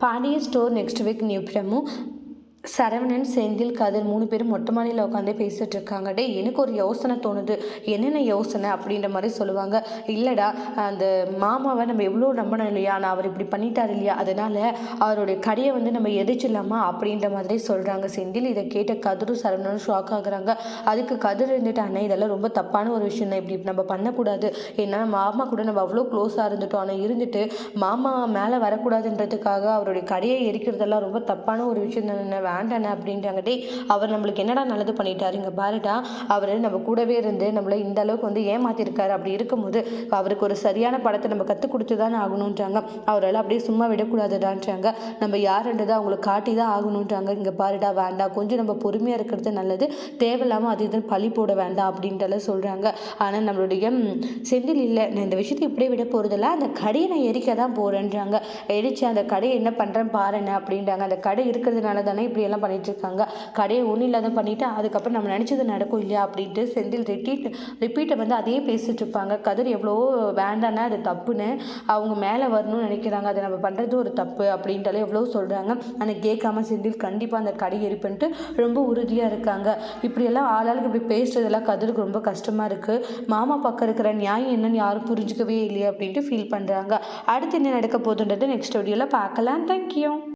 పాడి store next week new from Saravanan Senthil Kathir மூணு பேரும் மொட்டை மாடியில் உட்காந்து பேசிகிட்டு இருக்காங்க. டே எனக்கு ஒரு யோசனை தோணுது. என்னென்ன யோசனை அப்படின்ற மாதிரி சொல்லுவாங்க. இல்லைடா அந்த மாமாவை நம்ம எவ்வளோ நம்பணும் இல்லையா? நான் அவர் இப்படி பண்ணிட்டார் இல்லையா? அதனால் அவருடைய கடையை வந்து நம்ம எரிச்சிடலாமா அப்படின்ற மாதிரி சொல்கிறாங்க செந்தில் இதை கேட்ட கதிரும் சரவணனும் ஷாக் ஆகுறாங்க. அதுக்கு கதிர் இருந்துட்டு அண்ணே இதெல்லாம் ரொம்ப தப்பான ஒரு விஷயம் தான். இப்படி நம்ம பண்ணக்கூடாது. ஏன்னா மாமா கூட நம்ம அவ்வளோ க்ளோஸாக இருந்துட்டோம். ஆனால் இருந்துட்டு மாமா மேலே வரக்கூடாதுன்றதுக்காக அவருடைய கடையை எரிக்கிறதெல்லாம் ரொம்ப தப்பான ஒரு விஷயம் தானே வேண்டாண்ணே அப்படின்றாங்க டே அவர் நம்மளுக்கு என்னடா நல்லது பண்ணிட்டாரு இங்கே பாருடா. அவர் நம்ம கூடவே இருந்து நம்மளை இந்த அளவுக்கு வந்து ஏமாத்திருக்காரு. அப்படி இருக்கும்போது அவருக்கு ஒரு சரியான படத்தை நம்ம கற்றுக் கொடுத்து தானே ஆகணுன்றாங்க அவரால் அப்படியே சும்மா விடக்கூடாதுடான்றாங்க. நம்ம யாருன்றதை அவங்களுக்கு காட்டி தான் ஆகணுன்றாங்க இங்கே பாருடா வேண்டாம். கொஞ்சம் நம்ம பொறுமையாக இருக்கிறது நல்லது. தேவையில்லாமல் அது இதுன்னு பழி போட வேண்டாம் அப்படின்ட்டுலாம் சொல்கிறாங்க ஆனால் நம்மளுடைய செந்தில் இல்லை. நான் இந்த விஷயத்தை இப்படியே விட போகிறதில்ல அந்த கடையை நான் எரிக்க தான் போகிறேன்றாங்க எரிச்சு அந்த கடையை என்ன பண்ணுறேன் பாருன்னு அப்படின்றாங்க அந்த கடை இருக்கிறதுனால தானே இப்படி எல்லாம் பண்ணிகிட்ருக்காங்க இருக்காங்க கடையை ஒன்றும் இல்லாத பண்ணிவிட்டு அதுக்கப்புறம் நம்ம நினச்சது நடக்கும் இல்லையா அப்படின்ட்டு செந்தில் ரிப்பீட் ரிப்பீட்டை வந்து அதையே பேசிகிட்டு இருப்பாங்க கதிர் எவ்வளோ வேண்டான்னா அது தப்புன்னு அவங்க மேலே வரணும்னு நினைக்கிறாங்க. அதை நம்ம பண்ணுறது ஒரு தப்பு அப்படின்ட்டாலே எவ்வளோ சொல்கிறாங்க ஆனால் கேட்காம செந்தில் கண்டிப்பாக அந்த கடை எரிப்புன்ட்டு ரொம்ப உறுதியாக இருக்காங்க. இப்படியெல்லாம் ஆளாளுக்கு இப்படி பேசுறதெல்லாம் கதிருக்கு ரொம்ப கஷ்டமாக இருக்குது மாமா பக்கம் இருக்கிற நியாயம் என்னன்னு யாரும் புரிஞ்சுக்கவே இல்லையே அப்படின்ட்டு ஃபீல் பண்ணுறாங்க அடுத்து என்ன நடக்க போதுன்றது நெக்ஸ்ட் வீடியோவில் பார்க்கலாம். தேங்க்யூ